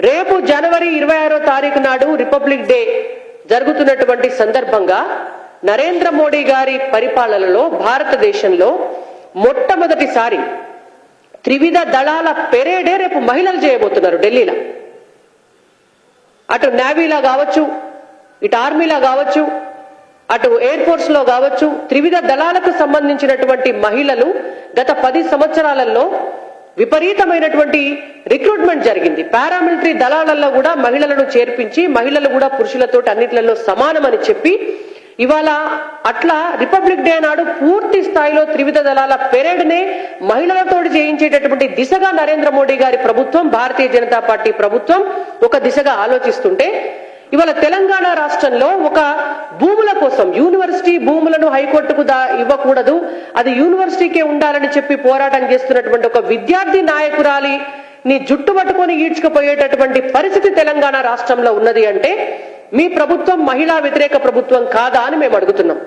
రేపు జనవరి ఇరవై ఆరో తారీఖు నాడు రిపబ్లిక్ డే జరుగుతున్నటువంటి సందర్భంగా నరేంద్ర మోడీ గారి పరిపాలనలో భారతదేశంలో మొట్టమొదటిసారి త్రివిధ దళాల పెరేడే రేపు మహిళలు చేయబోతున్నారు ఢిల్లీలో. అటు నేవీలా కావచ్చు ఇటు ఆర్మీలా కావచ్చు అటు ఎయిర్ ఫోర్స్లో కావచ్చు త్రివిధ దళాలకు సంబంధించినటువంటి మహిళలు గత పది సంవత్సరాలలో విపరీతమైనటువంటి రిక్రూట్మెంట్ జరిగింది. పారామిలిటరీ దళాలలో కూడా మహిళలను చేర్పించి మహిళలు కూడా పురుషులతో అన్నిట్లలో సమానమని చెప్పి ఇవాళ అట్లా రిపబ్లిక్ డే నాడు పూర్తి స్థాయిలో త్రివిధ దళాల పెరేడ్ నే మహిళలతోటి చేయించేటటువంటి దిశగా నరేంద్ర మోడీ గారి ప్రభుత్వం భారతీయ జనతా పార్టీ ప్రభుత్వం ఒక దిశగా ఆలోచిస్తుంటే ఇవాళ తెలంగాణ రాష్ట్రంలో ఒక భూముల కోసం యూనివర్సిటీ భూములను హైకోర్టుకు దా ఇవ్వకూడదు. అది యూనివర్సిటీకే ఉండాలని చెప్పి పోరాటం చేస్తున్నటువంటి ఒక విద్యార్థి నాయకురాలి నీ జుట్టు పట్టుకొని ఈడ్చుకుపోయేటటువంటి పరిస్థితి తెలంగాణ రాష్ట్రంలో ఉన్నది అంటే మీ ప్రభుత్వం మహిళా వ్యతిరేక ప్రభుత్వం కాదా అని మేము అడుగుతున్నాం.